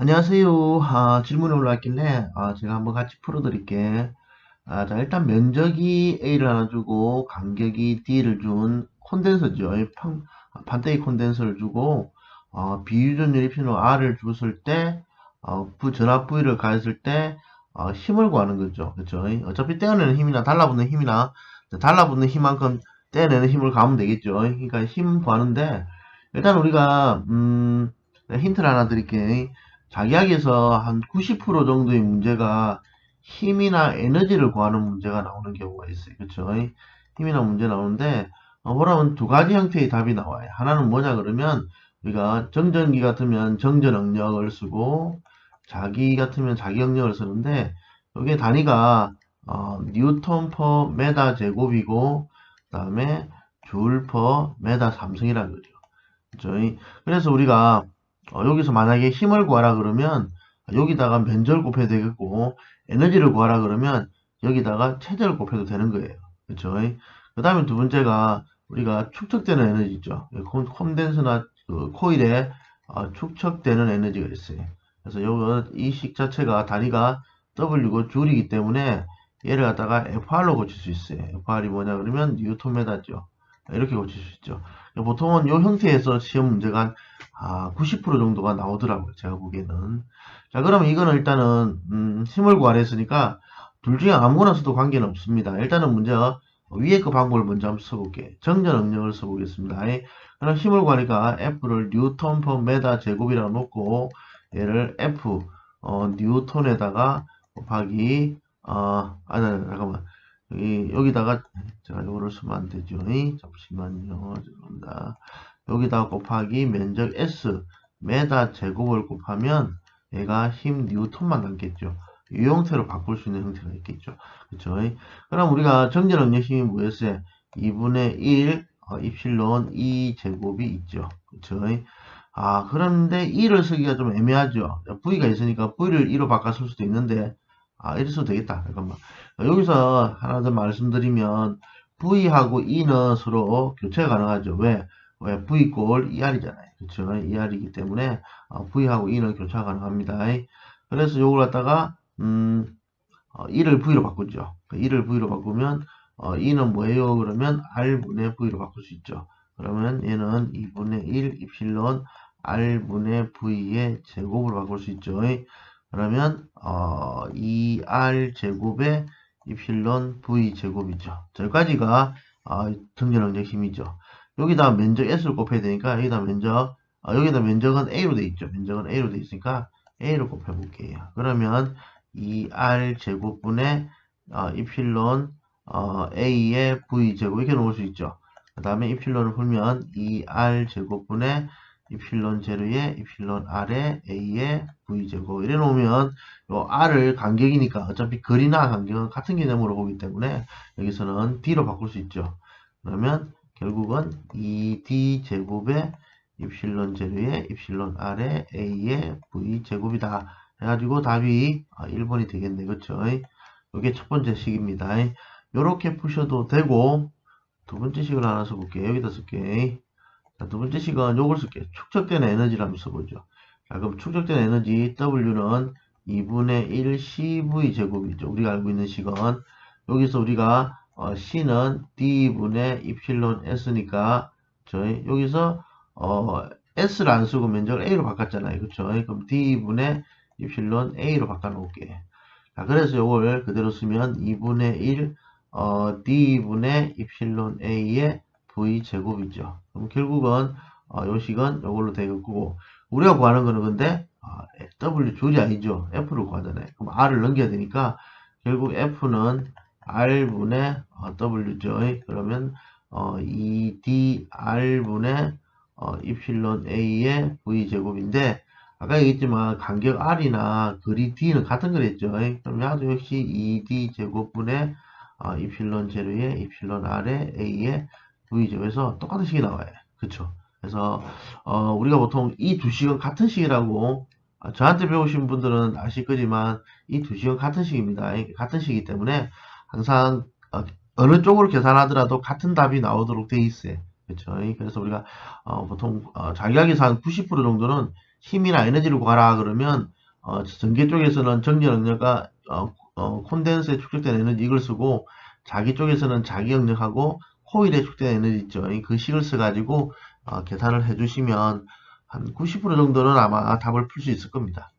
안녕하세요. 아, 질문이 올라왔길래 아, 제가 한번 같이 풀어드릴게. 아, 자, 일단 면적이 A를 하나 주고 간격이 D를 준 콘덴서죠. 이 판, 판때기 콘덴서를 주고 어, 비유전 유리핀으로 R을 줬을 때 어, 부, 전압 부위를 가했을 때 어, 힘을 구하는 거죠. 그렇죠? 어차피 떼어내는 힘이나 달라붙는 힘이나 달라붙는 힘만큼 떼어내는 힘을 가면 되겠죠. 그러니까 힘 구하는데 일단 우리가 음, 힌트를 하나 드릴게요. 자기학에서 한 90% 정도의 문제가 힘이나 에너지를 구하는 문제가 나오는 경우가 있어요. 그렇죠? 힘이나 문제 나오는데 어, 보라면 두 가지 형태의 답이 나와요. 하나는 뭐냐 그러면 우리가 정전기 같으면 정전 응력을 쓰고 자기 같으면 자기 응력을 쓰는데 여기에 단위가 어, 뉴턴 퍼 메다 제곱이고 그 다음에 줄 퍼 메다 삼성이라는 거죠. 그렇죠? 그래서 우리가 어, 여기서 만약에 힘을 구하라 그러면 여기다가 면적을 곱해도 되겠고 에너지를 구하라 그러면 여기다가 체제를 곱해도 되는 거예요. 그렇죠? 그 다음에 두 번째가 우리가 축적되는 에너지 있죠. 콘- 콘덴서나 그 코일에 어, 축적되는 에너지가 있어요. 그래서 요거 이 식 자체가 단위가 W고 줄이기 때문에 얘를 갖다가 FR로 고칠 수 있어요. FR이 뭐냐 그러면 뉴턴메다죠. 이렇게 고칠 수 있죠. 보통은 요 형태에서 시험 문제가 한 아, 90% 정도가 나오더라고요. 제가 보기에는. 자, 그러면 이거는 일단은, 음, 힘을 구하랬으니까, 둘 중에 아무거나 써도 관계는 없습니다. 일단은 먼저, 위에 그 방법을 먼저 한번 써볼게요. 정전 응력을 써보겠습니다. 이, 그럼 힘을 구하니까 F를 뉴턴 퍼 메다 제곱이라고 놓고, 얘를 F, 어, 뉴턴에다가 곱하기, 어, 아니, 잠깐만. 여기, 여기다가, 제가 이거를 쓰면 안 되죠. 이, 잠시만요. 죄송합니다. 여기다 곱하기 면적 S 메다 제곱을 곱하면 얘가 힘 뉴턴만 남겠죠. 이 형태로 바꿀 수 있는 형태가 있겠죠. 그쵸? 그럼 우리가 정전 응력 힘이 뭐였어요? 2분의 1 어, 입실론 2 제곱이 있죠. 그쵸? 아 그런데 2를 쓰기가 좀 애매하죠. V가 있으니까 V를 2로 바꿔 쓸 수도 있는데 아 이래 써도 되겠다. 잠깐만. 여기서 하나 더 말씀드리면 V하고 E는 서로 교체가 가능하죠. 왜? 왜 V 꼴 ER이잖아요. 그렇죠? ER이기 때문에 어, V하고 E는 교차가 가능합니다. 그래서 요걸 갖다가 음, 어, E를 V로 바꾸죠. 그 E를 V로 바꾸면 어, E는 뭐예요? 그러면 R분의 V로 바꿀 수 있죠. 그러면 얘는 2분의 1 입실론 R분의 V의 제곱으로 바꿀 수 있죠. 그러면 어, 2R 제곱의 입실론 V 제곱이죠. 저기까지가 어, 정전응력 힘이죠. 여기다 면적 S를 곱해야 되니까 여기다 면적 어, 여기다 면적은 A로 돼 있죠. 면적은 A로 돼 있으니까 A를 곱해 볼게요. 그러면 2R 제곱분의 어, 이필론 어, A의 V 제곱 이렇게 놓을 수 있죠. 그 다음에 이필론을 풀면 2R 제곱분의 이필론 제로의 이필론 R의 A의 V 제곱 이래 놓으면 요 R을 간격이니까 어차피 거리나 간격은 같은 개념으로 보기 때문에 여기서는 D로 바꿀 수 있죠. 그러면 결국은 2D 제곱의 입실론 제로의 입실론 R의 A의 V 제곱이다. 해가지고 답이 1번이 되겠네. 그쵸? 이게 첫 번째 식입니다. 이렇게 푸셔도 되고, 두 번째 식을 하나 써볼게요. 여기다 쓸게요. 자, 두 번째 식은 요걸 쓸게요. 축적된 에너지를 한번 써보죠. 자, 그럼 축적된 에너지 W는 2분의 1 CV 제곱이죠. 우리가 알고 있는 식은. 여기서 우리가 어, C는 D분의 이필론 S니까 저희 여기서 어, S를 안 쓰고 면적을 A로 바꿨잖아요. 그쵸? 그럼 D분의 이필론 A로 바꿔놓을게. 자, 그래서 이걸 그대로 쓰면 2분의 1 어, D분의 이필론 A의 V 제곱이죠. 그럼 결국은 어, 요 식은 이걸로 되겠고 우리가 구하는 거는 근데 어, W 줄이 아니죠. F를 구하잖아요. 그럼 R을 넘겨야 되니까 결국 F는 R분의 어, W죠. 그러면 어, 2DR분의 어, 이필론 A의 V제곱인데 아까 얘기했지만 간격 R이나 거리 D는 같은 거랬죠. 그럼 야도 역시 2D제곱분의 어, 이필론 제로의 이필론 R의 A의 V제곱에서 똑같은 식이 나와요. 그쵸? 그래서 어, 우리가 보통 이 두 식은 같은 식이라고 어, 저한테 배우신 분들은 아실 거지만 이 두 식은 같은 식입니다. 같은 식이기 때문에 항상 어, 느 쪽으로 계산하더라도 같은 답이 나오도록 돼 있어요. 그렇죠? 그래서 우리가 어, 보통 어, 자기학에서 한 90% 정도는 힘이나 에너지를 구하라 그러면 어, 전기 쪽에서는 정지 능력과 어, 어, 콘덴서에 축적된 에너지 이걸 쓰고 자기 쪽에서는 자기 영역하고 코일에 축적된 에너지 있죠. 그 식을 써가지고 어, 계산을 해주시면 한 90% 정도는 아마 답을 풀 수 있을 겁니다.